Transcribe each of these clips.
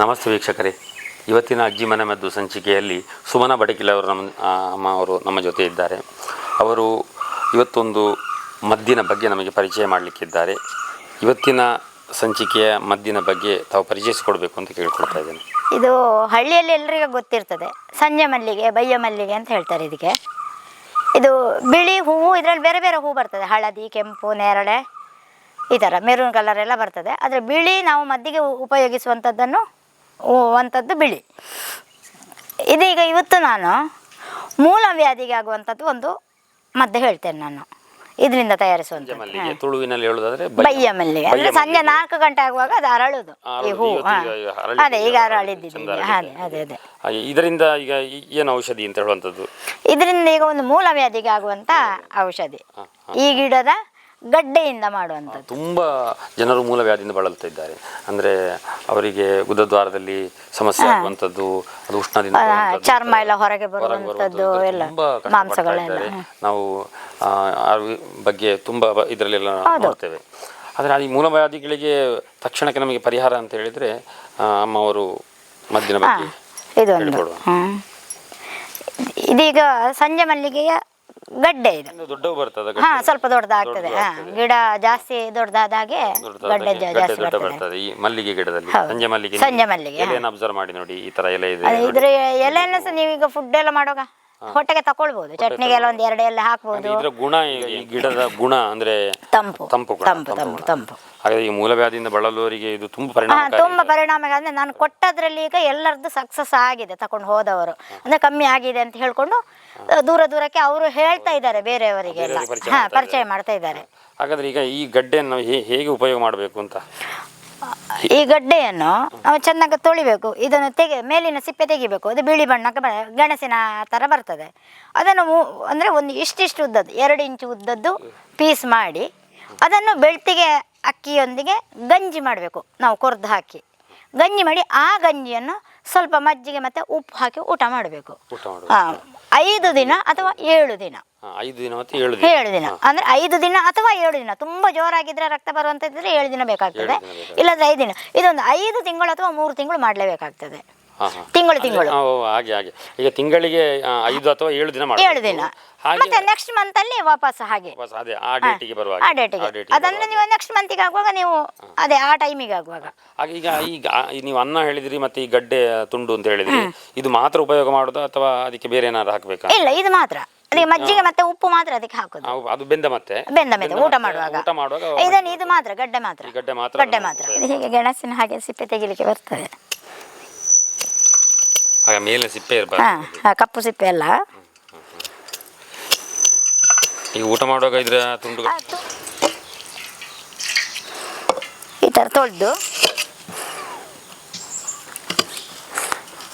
ನಮಸ್ತೆ ವೀಕ್ಷಕರೇ. ಇವತ್ತಿನ ಅಜ್ಜಿ ಮನೆ ಮದ್ದು ಸಂಚಿಕೆಯಲ್ಲಿ ಸುಮನ ಬಡಕಿಲ್ ಅವರು ನಮ್ಮ ಅಮ್ಮ ಅವರು ನಮ್ಮ ಜೊತೆ ಇದ್ದಾರೆ. ಅವರು ಇವತ್ತೊಂದು ಮದ್ದಿನ ಬಗ್ಗೆ ನಮಗೆ ಪರಿಚಯ ಮಾಡಲಿಕ್ಕಿದ್ದಾರೆ. ಇವತ್ತಿನ ಸಂಚಿಕೆಯ ಮದ್ದಿನ ಬಗ್ಗೆ ತಾವು ಪರಿಚಯಿಸಿಕೊಡ್ಬೇಕು ಅಂತ ಕೇಳ್ಕೊಳ್ತಾ ಇದ್ದೇನೆ. ಇದು ಹಳ್ಳಿಯಲ್ಲಿ ಎಲ್ರಿಗೂ ಗೊತ್ತಿರ್ತದೆ. ಸಂಜೆ ಮಲ್ಲಿಗೆ ಬಯ್ಯ ಮಲ್ಲಿಗೆ ಅಂತ ಹೇಳ್ತಾರೆ ಇದಕ್ಕೆ. ಇದು ಬಿಳಿ ಹೂವು, ಇದರಲ್ಲಿ ಬೇರೆ ಬೇರೆ ಹೂವು ಬರ್ತದೆ. ಹಳದಿ, ಕೆಂಪು, ನೇರಳೆ, ಈ ಥರ ಮೆರೂನ್ ಕಲರ್ ಎಲ್ಲ ಬರ್ತದೆ. ಆದರೆ ಬಿಳಿ ನಾವು ಮದ್ದಿಗೆ ಉಪಯೋಗಿಸುವಂಥದ್ದನ್ನು ಅಂಥದ್ದು ಬಿಳಿ. ಇದೀಗ ಇವತ್ತು ನಾನು ಮೂಲ ವ್ಯಾಧಿಗೆ ಆಗುವಂಥದ್ದು ಒಂದು ಮದ್ದು ಹೇಳ್ತೇನೆ ನಾನು. ಇದರಿಂದ ತುಳುವಿನಲ್ಲಿ ಹೇಳೋದಾದ್ರೆ ಬಯ್ಯ ಮಲ್ಲಿಗೆ. ಅಂದ್ರೆ ಸಂಜೆ ನಾಲ್ಕು ಗಂಟೆ ಆಗುವಾಗ ಅದು ಅರಳುದು. ಈ ಹಾ. ಅದೇ ಈಗ ಅರಳಿದ್ದಿದೆ. ಅದೇ ಅದೇ ಅದೇ. ಹಾಗೆ ಇದರಿಂದ ಈಗ ಏನು ಔಷಧಿ ಅಂತ ಹೇಳುವಂಥದ್ದು? ಇದರಿಂದ ಈಗ ಒಂದು ಮೂಲ ವ್ಯಾಧಿಗೆ ಆಗುವಂತ ಔಷಧಿ. ಈ ಗಿಡದ ಗಡ್ಡೆಯಿಂದ ಮಾಡುವಂಥದ್ದು. ತುಂಬ ಜನರು ಮೂಲ ವ್ಯಾಧಿಯಿಂದ ಬಳಲ್ತಾ ಇದ್ದಾರೆ. ಅಂದರೆ ಅವರಿಗೆ ಗುದದ್ವಾರದಲ್ಲಿ ಸಮಸ್ಯೆ ಆಗುವಂಥದ್ದು ಅದು ಉಷ್ಣದಿಂದ ಆ, ಬರುವಂಥದ್ದು, ಚರ್ಮ ಎಲ್ಲ ಹೊರಗೆ ಬರುವಂಥದ್ದು ಬರುವಂಥದ್ದು, ಎಲ್ಲ ತುಂಬಾ ಕಷ್ಟಪಡ್ತಾ ಮಾಂಸಗಳೆಲ್ಲ ಇದ್ದಾರೆ. ನಾವು ಆ, ಆ ಬಗ್ಗೆ ತುಂಬಾ ಇದರಲ್ಲಿ ಇದರಲ್ಲೆಲ್ಲ ನೋಡ್ತೇವೆ. ಆದರೆ ಈ ಮೂಲ ವ್ಯಾಧಿಗಳಿಗೆ ತಕ್ಷಣಕ್ಕೆ ನಮಗೆ ಪರಿಹಾರ ಅಂತ ಹೇಳಿದ್ರೆ ಅಮ್ಮ ಅವರು ಮದ್ದಿನ ಬಗ್ಗೆ ಇದೊಂದು. ಹೇಳ್ಕೊಡುವ. ಹ್ಮ್. ಇದೀಗ ಸಂಜೆ ಮಲ್ಲಿಗೆಯ ಗಡ್ಡೆ ಇದು. ಹಾ ಸ್ವಲ್ಪ ದೊಡ್ಡದಾಗ್ತದೆ. ಹಾ ಗಿಡ ಜಾಸ್ತಿ ದೊಡ್ಡದಾದ ಹಾಗೆ ಗಡ್ಡೆ ಜಾ- ಜಾಸ್ತಿ ಬರ್ತದೆ. ಬರ್ತದೆ ಈ ಮಲ್ಲಿಗೆ ಗಿಡದಲ್ಲಿ. ಸಂಜೆ ಮಲ್ಲಿಗೆ ಸಂಜೆ ಮಲ್ಲಿಗೆ, ಎಲೆಯನ್ನು ಅಬ್ಸರ್ವ್ ಮಾಡಿ ನೋಡಿ ಈ ತರ ಎಲೆ ಇದೆ ಇದ್ರೆ. ಇದ್ರ ಎಲೆಯನ್ನು ಸಹ ನೀವೀಗ ಫುಡ್ ಎಲ್ಲ ಮಾಡುವಾಗ ಹೊಟ್ಟೆಗೆ ತಕೊಳ್ಬಹುದು ಚಟ್ನಿಗೆಲ್ಲ ಒಂದು ಎರಡು ಎಲೆ ಹಾಕ್ಬೋದು. ಇದರ ಗುಣ ಈ ಗಿಡದ ಗುಣ ಅಂದ್ರೆ ತಂಪು. ತಂಪು ಗುಣ, ತಂಪು ತಂಪು ತಂಪು ಗುಣ. ತಂಪು. ಹಾಗಾಗಿ ಈ ಮೂಲವ್ಯಾಧಿಯಿಂದ ಬಳಲುವವರಿಗೆ ಇದು ತುಂಬಾ ಹಾ ಪರಿಣಾಮಕಾರಿ ತುಂಬಾ ಪರಿಣಾಮ ಅಂದ್ರೆ ನಾನು ಕೊಟ್ಟದ್ರಲ್ಲಿ ಈಗ ಎಲ್ಲರದ್ದು ಸಕ್ಸಸ್ ಆಗಿದೆ ತಕೊಂಡು ಹೋದವರು. ಅಂದ್ರೆ ಕಮ್ಮಿ ಆಗಿದೆ ಅಂತ ಹೇಳ್ಕೊಂಡು ದೂರ ದೂರಕ್ಕೆ ಅವರು ಹೇಳ್ತಾ ಇದ್ದಾರೆ ಬೇರೆಯವರಿಗೆಲ್ಲ ಬೇರೆಯವರಿಗೆ ಪರಿಚಯ ಹಾ ಮಾಡ್ತಾ ಪರಿಚಯ ಮಾಡ್ತಾ ಇದ್ದಾರೆ. ಹಾಗಾದ್ರೆ ಈಗ ಈ ಗಡ್ಡೆಯನ್ನು ಹೇ- ಹೇಗೆ ಉಪಯೋಗ ಮಾಡಬೇಕು ಅಂತ? ಈ ಗಡ್ಡೆಯನ್ನು ನಾವು ಚೆನ್ನಾಗಿ ತೊಳಿಬೇಕು ಇದನ್ನು ತೆಗೆ ಮೇಲಿನ ಸಿಪ್ಪೆ ತೆಗಿಬೇಕು ಅದು ಬಿಳಿ ಬಣ್ಣಕ್ಕೆ ಬ- ಗೆಣಸಿನ ಥರ ಬರ್ತದೆ. ಅದನ್ನು ಮೂ- ಅಂದರೆ ಒಂದು ಇಷ್ಟಿಷ್ಟು ಉದ್ದದ್ದು ಎರಡು ಇಂಚು ಉದ್ದದ್ದು ಪೀಸ್ ಮಾಡಿ ಅದನ್ನು ಬೆಳ್ತಿಗೆ ಅಕ್ಕಿಯೊಂದಿಗೆ ಗಂಜಿ ಮಾಡಬೇಕು ನಾವು ಕೊರ್ದು ಹಾಕಿ. ಗಂಜಿ ಮಾಡಿ ಆ ಗಂಜಿಯನ್ನು ಸ್ವಲ್ಪ ಮಜ್ಜಿಗೆ ಮತ್ತು ಉಪ್ಪು ಹಾಕಿ ಊಟ ಮಾಡಬೇಕು. ಊಟ ಮಾಡುವ ಹಾಂ ಐದು ದಿನ ಅಥವಾ ಏಳು ದಿನ? ಐದು ದಿನ ಮತ್ತು ಏಳು ದಿನ. ಏಳು ದಿನ. ಅಂದ್ರೆ ಐದು ದಿನ ಅಥವಾ ಏಳು ದಿನ? ತುಂಬಾ ಜೋರಾಗಿದ್ರೆ ರಕ್ತ ಬರುವಂತ ಏಳು ದಿನ ಬೇಕಾಗ್ತದೆ. ಇಲ್ಲಾಂದ್ರೆ ಐದು ದಿನ. ಇದೊಂದು ಐದು ತಿಂಗಳು ಅಥವಾ ಮೂರು ತಿಂಗಳು ಮಾಡಲೇಬೇಕಾಗ್ತದೆ. ತಿಂಗಳು ತಿಂಗಳು. ಓ, ಹಾಗೆ ಹಾಗೆ. ಈಗ ತಿಂಗಳಿಗೆ ಐದು ಅಥವಾ ಏಳು ದಿನ ಮಾಡ್ಬೇಕು. ಏಳು ದಿನ. ಮತ್ತೆ ನೆಕ್ಸ್ಟ್ ಮಂತ್ ಅಲ್ಲಿ ವಾಪಸ್ ಹಾಗೆ. ಅದೇ ಆ ಡೇಟಿಗೆ ಬರುವಾಗ. ಆ ಡೇಟಿಗೆ ಅದಂದ್ರೆ ನೀವು ನೆಕ್ಸ್ಟ್ ಮಂತಿಗೆ ಆಗುವಾಗ ನೀವು ಅದೇ ಆ ಟೈಮಿಗೆ ಆಗುವಾಗ. ಹಾಗೆ ಈಗ ಈಗ ನೀವು ಅನ್ನ ಹೇಳಿದ್ರಿ ಮತ್ತೆ ಈ ಗಡ್ಡೆ ತುಂಡು ಅಂತ ಹೇಳಿದ್ರಿ. ಇದು ಮಾತ್ರ ಉಪಯೋಗ ಮಾಡೋದು ಅಥವಾ ಅದಕ್ಕೆ ಬೇರೆ ಏನಾದ್ರು ಹಾಕ್ಬೇಕಾ? ಇಲ್ಲ ಇದು ಮಾತ್ರ. ಅದಕ್ಕೆ ಮಜ್ಜಿಗೆ ಮತ್ತೆ ಉಪ್ಪು ಮಾತ್ರ ಅದಕ್ಕೆ ಹಾಕೋದು. ಅದು ಬೆಂದ ಮತ್ತೆ. ಬೆಂದ ಮೇಲೆ ಊಟ ಮಾಡುವಾಗ. ಊಟ ಮಾಡುವಾಗ ಇದನ್ನ ಇದು ಮಾತ್ರ ಗಡ್ಡೆ ಮಾತ್ರ. ಗಡ್ಡೆ ಮಾತ್ರ ಗಡ್ಡೆ ಮಾತ್ರ. ಹೀಗೆ ಗೆಣಸಿನ ಹಾಗೆ ಸಿಪ್ಪೆ ತೆಗಿಲಿಕ್ಕೆ ಬರ್ತದೆ. ಆಗ ಮೇಲೆ ಸಿಪ್ಪೆ ಇರಬಾರ್ದು ಹಾ ಕಪ್ಪು ಸಿಪ್ಪೆ ಅಲ್ಲ ಈಗ ಊಟ ಮಾಡುವಾಗ ಇದ್ರ ತುಂಡು ಆಯ್ತು. ಈ ಥರ ತೊಳೆದು.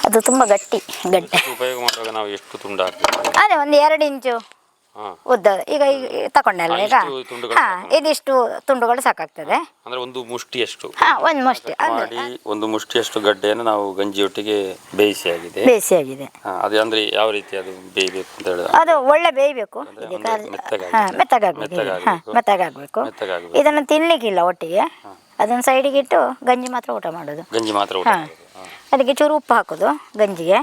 ಅದು ತುಂಬ ಗಟ್ಟಿ ಗಡ್ಡೆ. ಉಪಯೋಗ ಮಾಡುವಾಗ ನಾವು ಎಷ್ಟು ತುಂಡು ಹಾಕ್ಬೇಕು? ಅದೇ ಒಂದು ಎರಡು ಇಂಚು. ಉದ್ದ ಈಗ ತಕೊಂಡಲ್ಲ ಈಗ? ಹಾ ಇದಿಷ್ಟು ತುಂಡುಗಳು ಸಾಕಾಗ್ತದೆ. ಅಂದ್ರೆ ಒಂದು ಮುಷ್ಟಿಯಷ್ಟು. ಹಾ ಒಂದು ಮುಷ್ಟಿ. ಅಂದ್ರೆ ಒಂದು ಮುಷ್ಟಿಯಷ್ಟು ಗಡ್ಡೆಯನ್ನು ನಾವು ಗಂಜಿಯೊಟ್ಟಿಗೆ ಬೇಯಿಸಿ ಆಗಿದೆ. ಬೇಯಿಸಿ ಆಗಿದೆ ಅದು ಅಂದ್ರೆ ಯಾವ ರೀತಿ ಅದು ಬೇಯಬೇಕು ಅಂತ ಹೇಳಿದ್ರೆ ಅದು ಒಳ್ಳೆ ಬೇಯಬೇಕು. ಮೆತ್ತಗಾಗಬೇಕು. ಮೆತ್ತಗಾಗ್ಬೇಕು. ಇದನ್ನು ತಿನ್ಲಿಕ್ಕಿಲ್ಲ ಒಟ್ಟಿಗೆ. ಅದನ್ನ ಸೈಡಿಗೆ ಇಟ್ಟು ಗಂಜಿ ಮಾತ್ರ ಊಟ ಮಾಡೋದು. ಗಂಜಿ ಮಾತ್ರ ಊಟ. ಅದಕ್ಕೆ ಚೂರು ಉಪ್ಪು ಹಾಕೋದು ಗಂಜಿಗೆ.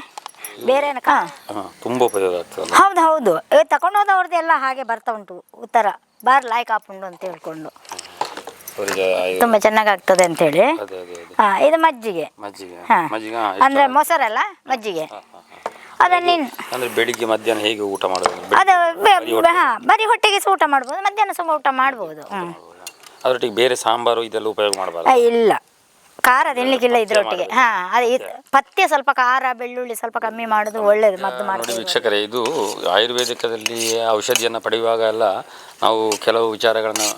ಬೇರೆ ಏನಕ್ಕ? ಹಾ, ತುಂಬಾ ಉಪಯೋಗ ಹೌದು ಹೌದು. ಇವತ್ತು ತಗೊಂಡು ಹೋದವ್ರದ್ದು ಎಲ್ಲ ಹಾಗೆ ಬರ್ತಾ ಉಂಟು ಉತ್ತರ. ಬಾರ್ ಲಾಯ್ಕ್ ಹಾಕೊಂಡು ಅಂತ ಹೇಳ್ಕೊಂಡು. ತುಂಬಾ ಚೆನ್ನಾಗಿ ಆಗ್ತದೆ ಚೆನ್ನಾಗಾಗ್ತದೆ ಅಂತೇಳಿ ಅದೇ ಅದೇ ಅದೇ. ಹಾ ಇದು ಮಜ್ಜಿಗೆ. ಮಜ್ಜಿಗೆ. ಹಾ. ಮಜ್ಜಿಗೆ ಹಾ, ಎಷ್ಟು- ಅಂದ್ರೆ ಮೊಸರಲ್ಲ ಮಜ್ಜಿಗೆ. ಅದನ್ನ ನೀನು ಅಂದ್ರೆ ಬೆಳಿಗ್ಗೆ ಮಧ್ಯಾಹ್ನ ಹೇಗೆ ಊಟ ಮಾಡೋದು? ಬೆಳಿಗ್ಗೆ ಅದು ಬೆ- ಹಾ ಬರೀ ಹೊಟ್ಟೆಗೆ ಸಹ ಊಟ ಮಾಡ್ಬೋದು ಮಧ್ಯಾಹ್ನ ಸುಮ್ಮ ಊಟ ಮಾಡ್ಬೋದು. ಹ್ಮ್. ಅದರೊಟ್ಟಿಗೆ ಬೇರೆ ಸಾಂಬಾರು ಇದೆಲ್ಲ ಉಪಯೋಗ ಮಾಡಬಾರ್ದು. ಇಲ್ಲ. ಖಾರ ತಿನ್ಲಿಕ್ಕಿಲ್ಲ ಇದ್ರೊಟ್ಟಿಗೆ. ಹಾ ಅದೇ ಇದ್- ಪಥ್ಯ. ಸ್ವಲ್ಪ ಖಾರ ಬೆಳ್ಳುಳ್ಳಿ ಸ್ವಲ್ಪ ಕಮ್ಮಿ ಮಾಡೋದು ಒಳ್ಳೇದು ಮದ್ದು ನೋಡಿ ಮಾಡ್ತೀವಿ ವೀಕ್ಷಕರೇ ಇದು ಆಯುರ್ವೇದಿಕದಲ್ಲಿ ಔಷಧಿಯನ್ನು ಪಡೆಯುವಾಗ ಎಲ್ಲ ನಾವು ಕೆಲವು ವಿಚಾರಗಳನ್ನು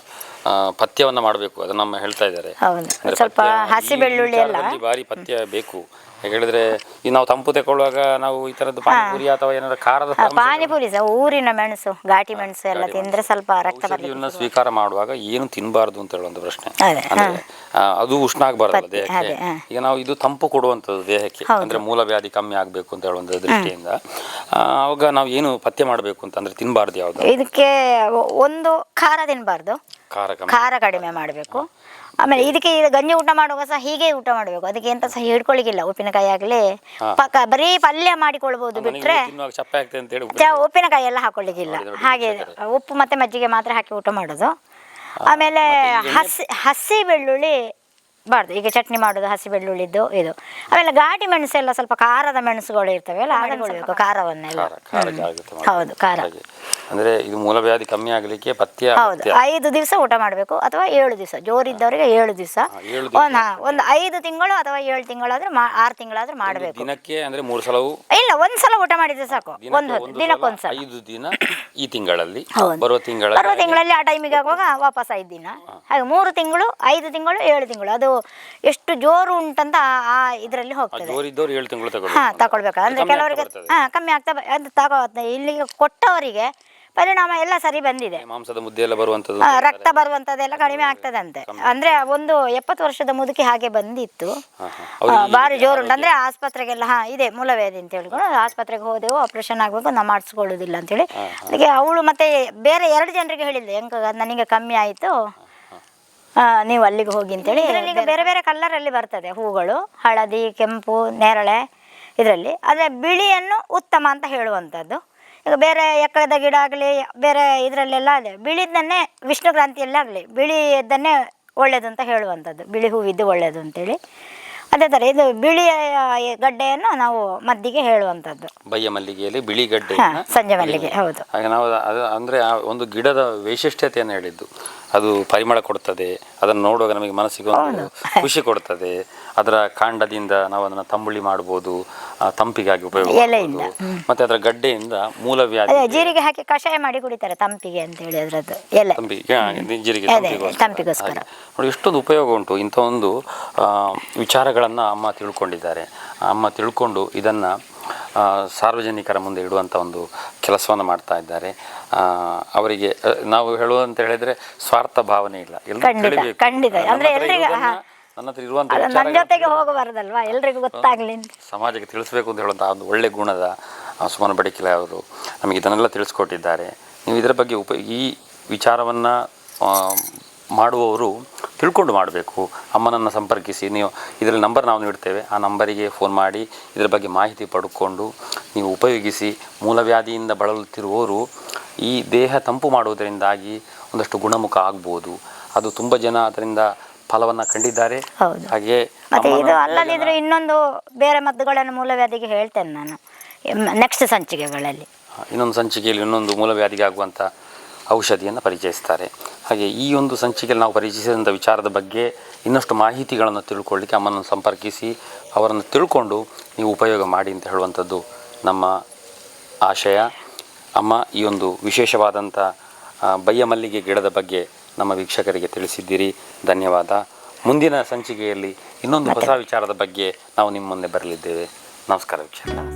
ಪಥ್ಯವನ್ನು ಮಾಡಬೇಕು ಅದು ನಮ್ಮ ಹೇಳ್ತಾ ಇದ್ದಾರೆ. ಹೌದು. ಸ್ವಲ್ಪ ಹಸಿ ಬೆಳ್ಳುಳ್ಳಿ ಎಲ್ಲ ವಿಚಾರದಲ್ಲಿ ಭಾರಿ ಪಥ್ಯ ಬೇಕು. ಹೇಗೆ ಹೇಳಿದ್ರೆ ಈ ನಾವು ತಂಪು ತಗೊಳ್ಳುವಾಗ ನಾವು ಈ ತರದ್ದು ಪಾನಿಪುರಿ ಅಥವಾ ಏನಾದ್ರು ಖಾರದ ಆ, ಪಾನಿಪುರಿ ಸಹ ಊರಿನ ಮೆಣಸು ಘಾಟಿ ಮೆಣಸು ಎಲ್ಲ ತಿಂದ್ರೆ ಸ್ವಲ್ಪ ರಕ್ತ ಔಷಧಿಯನ್ನ ಸ್ವೀಕಾರ ಮಾಡುವಾಗ ಏನು ತಿನ್ನಬಾರ್ದು ಅಂತ ಹೇಳುವಂತ ಪ್ರಶ್ನೆ. ಅದೇ, ಅಂದ್ರೆ ಆ, ಅದು ಉಷ್ಣ ಆಗಬಾರ್ದಲ್ಲ ದೇಹಕ್ಕೆ. ಅದೇ, ಹಾ. ಈಗ ನಾವು ಇದು ತಂಪು ಕೊಡುವಂಥದ್ದು ದೇಹಕ್ಕೆ. ಅಂದ್ರೆ ಮೂಲವ್ಯಾಧಿ ಕಮ್ಮಿ ಆಗಬೇಕು ಅಂತ ಹೇಳುವಂಥ ದೃಷ್ಟಿಯಿಂದ. ಆ, ಅವಾಗ ನಾವು ಏನು ಪಥ್ಯ ಮಾಡಬೇಕು ಅಂತಂದ್ರೆ ತಿನ್ಬಾರ್ದು ತಿನ್ನಬಾರ್ದು ಯಾವ್ದು? ಇದಕ್ಕೆ ಒಂದು ಖಾರ ತಿನ್ನಬಾರ್ದು ಖಾರ ಕಮ್ಮಿ. ಖಾರ ಕಡಿಮೆ ಮಾಡಬೇಕು. ಆಮೇಲೆ ಇದಕ್ಕೆ ಈಗ ಗಂಜಿ ಊಟ ಮಾಡುವಾಗ ಸಹ ಹೀಗೆ ಊಟ ಮಾಡಬೇಕು. ಅದಕ್ಕೆ ಎಂತ ಸಹ ಹಿಡ್ಕೊಳ್ಳಿಕ್ಕಿಲ್ಲ. ಉಪ್ಪಿನಕಾಯಿ ಆಗಲಿ. ಪಕ್ಕ ಬರೀ ಪಲ್ಯ ಮಾಡಿಕೊಳ್ಬಹುದು ಬಿಟ್ರೆ ತಿನ್ನುವಾಗ ಚಪ್ಪೆ ಆಗ್ತದೆ ಅಂತ ಹೇಳಿ ಚ ಉಪ್ಪಿನಕಾಯಿ ಎಲ್ಲ ಹಾಕೊಳ್ಳಿಕ್ಕಿಲ್ಲ. ಹಾಗೆ ಉಪ್ಪು ಮತ್ತೆ ಮಜ್ಜಿಗೆ ಮಾತ್ರ ಹಾಕಿ ಊಟ ಮಾಡೋದು. ಆಮೇಲೆ ಹಸಿ ಹಸಿ ಬೆಳ್ಳುಳ್ಳಿ ಬಾರ್ದು. ಈಗ ಚಟ್ನಿ ಮಾಡೋದು ಹಸಿ ಬೆಳ್ಳುಳ್ಳಿದ್ದು ಇದು. ಆಮೇಲೆ ಘಾಟಿ ಮೆಣಸು ಎಲ್ಲ ಸ್ವಲ್ಪ ಖಾರದ ಮೆಣಸುಗಳು ಇರ್ತವೆ ಅಲ್ಲ ಅದನ್ನು ಖಾರವನ್ನೆಲ್ಲ. ಖಾರ ಖಾರ. ಹೌದು ಖಾರ. ಹಾಗೆ. ಅಂದ್ರೆ ಇದು ಮೂಲವ್ಯಾಧಿ ಕಮ್ಮಿ ಆಗಲಿಕ್ಕೆ ಪಥ್ಯ ಹೌದು. ಐದು ದಿವಸ ಊಟ ಮಾಡಬೇಕು ಅಥವಾ ಏಳು ದಿವಸ. ಜೋರಿದ್ದವರಿಗೆ ಏಳು ದಿವಸ. ಒಂದು ಒಂದು ಐದು ತಿಂಗಳು ಅಥವಾ ಏಳು ತಿಂಗಳಾದ್ರೆ ಮಾ ಆರು ತಿಂಗಳಾದ್ರೂ ಮಾಡಬೇಕು. ದಿನಕ್ಕೆ ಅಂದ್ರೆ ಮೂರು ಸಲ ಇಲ್ಲ ಒಂದ್ಸಲ ಊಟ ಮಾಡಿದ್ರೆ ಸಾಕು. ದಿನಕ್ಕೆ ಒಂದು ಹೊತ್ತು ದಿನಕ್ಕೊಂದ್ಸಲ ಸಲ ಐದು ದಿನ ಈ ತಿಂಗಳಲ್ಲಿ. ಬರುವ ಬರುವ ಬರುವ ತಿಂಗಳಲ್ಲಿ ತಿಂಗಳಲ್ಲಿ ಆ ಟೈಮಿಗೆ ಆಗುವಾಗ ವಾಪಸ್ ಐದು ದಿನ. ಹಾಗೆ ಮೂರು ತಿಂಗಳು ಐದು ತಿಂಗಳು ಏಳು ತಿಂಗಳು. ಅದು ಎಷ್ಟು ಜೋರು ಉಂಟಂತ ಆ- ಆ ಇದರಲ್ಲಿ ಹೋಗ್ತದೆ. ಜೋರಿದ್ದವ್ರು ಏಳು ತಿಂಗಳು ಹಾ ತಗೊಳ್ಬೇಕು. ಅಂದ್ರೆ ಕಮ್ಮಿ ಆಗ್ತಾ ಕೆಲವರಿಗೆ ಬರ್ತದೆ. ಹಾ ಕಮ್ಮಿ ಆಗ್ತಾ ಬ- ಅದು ತಗೋ ಇಲ್ಲಿಗೆ ಕೊಟ್ಟವರಿಗೆ ಪರಿಣಾಮ ಎಲ್ಲ ಸರಿ ಬಂದಿದೆ. ಮಾಂಸದ ಮುದ್ದೆ ಎಲ್ಲ ಬರುವಂತದ್ದು ಆ, ರಕ್ತ ಬರುವಂತದ್ದೆಲ್ಲ ಕಡಿಮೆ ಆಗ್ತದಂತೆ. ಅಂದ್ರೆ ಒಂದು ಎಪ್ಪತ್ತು ವರ್ಷದ ಮುದುಕಿ ಹಾಗೆ ಬಂದಿತ್ತು. ಆ, ಭಾರಿ ಜೋರುಂಟು. ಅಂದ್ರೆ ಆಸ್ಪತ್ರೆಗೆಲ್ಲ ಹಾ ಇದೆ ಮೂಲವೇದಿ ಅಂತ ಹೇಳ್ಕೊಂಡು ಆಸ್ಪತ್ರೆಗೆ ಹೋದೆವು ಆಪರೇಷನ್ ಆಗಬೇಕು ನಾವು ಮಾಡಿಸ್ಕೊಳ್ಳೋದಿಲ್ಲ ಅಂತೇಳಿ ಅದಕ್ಕೆ ಅವಳು ಮತ್ತೆ ಬೇರೆ ಎರಡು ಜನರಿಗೆ ಹೇಳಿದ್ಲು ಹೆಂಗ ನನಗೆ ಕಮ್ಮಿ ಆಯಿತು. ನೀವು ಅಲ್ಲಿಗೆ ಹೋಗಿ ಅಂತೇಳಿ ಇದರಲ್ಲಿ ಈಗ ಬೇರೆ ಬೇರೆ ಅಲ್ಲಿ ಬರ್ತದೆ ಹೂಗಳು ಹಳದಿ ಕೆಂಪು ನೇರಳೆ ಇದರಲ್ಲಿ. ಆದರೆ ಬಿಳಿಯನ್ನು ಉತ್ತಮ ಅಂತ ಹೇಳುವಂಥದ್ದು ಈಗ ಬೇರೆ ಎಕ್ಕಳದ ಗಿಡ ಆಗಲಿ ಬೇರೆ ಇದರಲ್ಲೆಲ್ಲ ಅದೇ. ಬಿಳಿದನ್ನೇ ವಿಷ್ಣು ಕ್ರಾಂತಿಯಲ್ಲೇ ಆಗಲಿ ಬಿಳಿಯದ್ದನ್ನೇ ಒಳ್ಳೆಯದು ಅಂತ ಹೇಳುವಂಥದ್ದು. ಬಿಳಿ ಹೂವಿದ್ದು ಒಳ್ಳೆಯದು ಅಂತೇಳಿ. ಅದೇ ಥರ ಇದು ಬಿಳಿಯ ಗಡ್ಡೆಯನ್ನು ನಾವು ಮದ್ದಿಗೆ ಹೇಳುವಂಥದ್ದು. ಬಯ್ಯ ಮಲ್ಲಿಗೆಯಲ್ಲಿ ಬಿಳಿ ಗಡ್ಡೆ ಸಂಜೆ ಮಲ್ಲಿಗೆ ಹೌದು. ಹಾಗೆ ನಾವು ಅದು ಅಂದರೆ ಆ ಒಂದು ಗಿಡದ ವೈಶಿಷ್ಟ್ಯತೆಯನ್ನು ಹೇಳಿದ್ದು. ಅದು ಪರಿಮಳ ಕೊಡ್ತದೆ ಅದನ್ನು ನೋಡುವಾಗ ನಮಗೆ ಮನಸ್ಸಿಗೆ ಒಂದು ಖುಷಿ ಕೊಡ್ತದೆ. ಅದರ ಕಾಂಡದಿಂದ ನಾವು ಅದನ್ನು ತಂಬುಳಿ ಮಾಡ್ಬೋದು ಆ, ತಂಪಿಗಾಗಿ ಉಪಯೋಗ ಎಲೆಯಿಂದ, ಮಾಡ್ಬೋದು. ಮತ್ತೆ ಅದರ ಗಡ್ಡೆಯಿಂದ ಮೂಲವ್ಯಾಧಿ ಅದೇ ಜೀರಿಗೆ ಹಾಕಿ ಕಷಾಯ ಮಾಡಿ ಕುಡಿತಾರೆ ತಂಪಿಗೆ ಅಂತೇಳಿ ಅದರದ್ದು ಎಲೆ. ತಂಬಿ ಜೀರಿಗೆ ಅದೇ, ತಂಪಿಗೋಸ್ಕರ. ತಂಪಿಗೋಸ್ಕರ. ಹಾಗೆ. ನೋಡಿ ಎಷ್ಟೊಂದು ಉಪಯೋಗ ಉಂಟು. ಇಂಥ ಒಂದು ಆ, ವಿಚಾರಗಳನ್ನು ಅಮ್ಮ ತಿಳ್ಕೊಂಡಿದ್ದಾರೆ. ಅಮ್ಮ ತಿಳ್ಕೊಂಡು ಇದನ್ನು ಸಾರ್ವಜನಿಕರ ಮುಂದೆ ಇಡುವಂಥ ಒಂದು ಕೆಲಸವನ್ನು ಮಾಡ್ತಾ ಇದ್ದಾರೆ. ಆ, ಅವರಿಗೆ ಆ, ನಾವು ಹೇಳುವಂತ ಹೇಳಿದ್ರೆ ಸ್ವಾರ್ಥ ಭಾವನೆ ಇಲ್ಲ. ಎಲ್ಲ ಖಂಡಿತ, ಅಂದ್ರೆ ಎಲ್ರಿಗೂ, ಹಾ. ನನ್ನ ಹತ್ರ ಇರುವಂಥ ನನ್ನ ಜೊತೆಗೆ ಹೋಗಬಾರ್ದಲ್ವಾ? ಎಲ್ರಿಗೂ ಗೊತ್ತಾಗ್ಲಿ ಅಂತ ಸಮಾಜಕ್ಕೆ ತಿಳಿಸ್ಬೇಕು ಅಂತ ಹೇಳುವಂಥ ಒಂದು ಒಳ್ಳೆ ಗುಣದ ಆ, ಸುಮನ ಬಡಕಿಲ ಅವರು ನಮಗೆ ಇದನ್ನೆಲ್ಲ ತಿಳಿಸ್ಕೊಟ್ಟಿದ್ದಾರೆ. ನೀವು ಇದರ ಬಗ್ಗೆ ಉಪ ಈ ವಿಚಾರವನ್ನು ಮಾಡುವವರು ತಿಳ್ಕೊಂಡು ಮಾಡಬೇಕು. ಅಮ್ಮನನ್ನು ಸಂಪರ್ಕಿಸಿ ನೀವು ಇದರಲ್ಲಿ ನಂಬರ್ ನಾವು ನೀಡ್ತೇವೆ. ಆ ನಂಬರಿಗೆ ಫೋನ್ ಮಾಡಿ ಇದರ ಬಗ್ಗೆ ಮಾಹಿತಿ ಪಡ್ಕೊಂಡು ನೀವು ಉಪಯೋಗಿಸಿ ಮೂಲವ್ಯಾಧಿಯಿಂದ ಬಳಲುತ್ತಿರುವವರು ಈ ದೇಹ ತಂಪು ಮಾಡುವುದರಿಂದಾಗಿ ಒಂದಷ್ಟು ಗುಣಮುಖ ಆಗ್ಬೋದು. ಅದು ತುಂಬ ಜನ ಅದರಿಂದ ಫಲವನ್ನು ಕಂಡಿದ್ದಾರೆ. ಹೌದು. ಹಾಗೆ ಮತ್ತೆ ಇದು ಅಲ್ಲದಿದ್ರೆ ಇನ್ನೊಂದು ಬೇರೆ ಮದ್ದುಗಳನ್ನು ಮೂಲವ್ಯಾಧಿಗೆ ಹೇಳ್ತೇನೆ ನಾನು. ನೆಕ್ಸ್ಟ್ ಸಂಚಿಕೆಗಳಲ್ಲಿ. ಇನ್ನೊಂದು ಸಂಚಿಕೆಯಲ್ಲಿ ಇನ್ನೊಂದು ಮೂಲವ್ಯಾಧಿಗೆ ಆಗುವಂಥ ಔಷಧಿಯನ್ನು ಪರಿಚಯಿಸ್ತಾರೆ. ಹಾಗೆ ಈ ಒಂದು ಸಂಚಿಕೆಯಲ್ಲಿ ನಾವು ಪರಿಚಯಿಸಿದಂಥ ವಿಚಾರದ ಬಗ್ಗೆ ಇನ್ನಷ್ಟು ಮಾಹಿತಿಗಳನ್ನು ತಿಳ್ಕೊಳ್ಳಿಕ್ಕೆ ಅಮ್ಮನ್ನು ಸಂಪರ್ಕಿಸಿ ಅವರನ್ನು ತಿಳ್ಕೊಂಡು ನೀವು ಉಪಯೋಗ ಮಾಡಿ ಅಂತ ಹೇಳುವಂಥದ್ದು ನಮ್ಮ ಆಶಯ. ಅಮ್ಮ ಈ ಒಂದು ವಿಶೇಷವಾದಂಥ ಬಯ್ಯಮಲ್ಲಿಗೆ ಬಯ್ಯ ಮಲ್ಲಿಗೆ ಗಿಡದ ಬಗ್ಗೆ ನಮ್ಮ ವೀಕ್ಷಕರಿಗೆ ತಿಳಿಸಿದ್ದೀರಿ. ಧನ್ಯವಾದ. ಮುಂದಿನ ಸಂಚಿಕೆಯಲ್ಲಿ ಇನ್ನೊಂದು ಹೊಸ ವಿಚಾರದ ಬಗ್ಗೆ ನಾವು ನಿಮ್ಮ ಮುಂದೆ ಬರಲಿದ್ದೇವೆ. ನಮಸ್ಕಾರ ವೀಕ್ಷಕ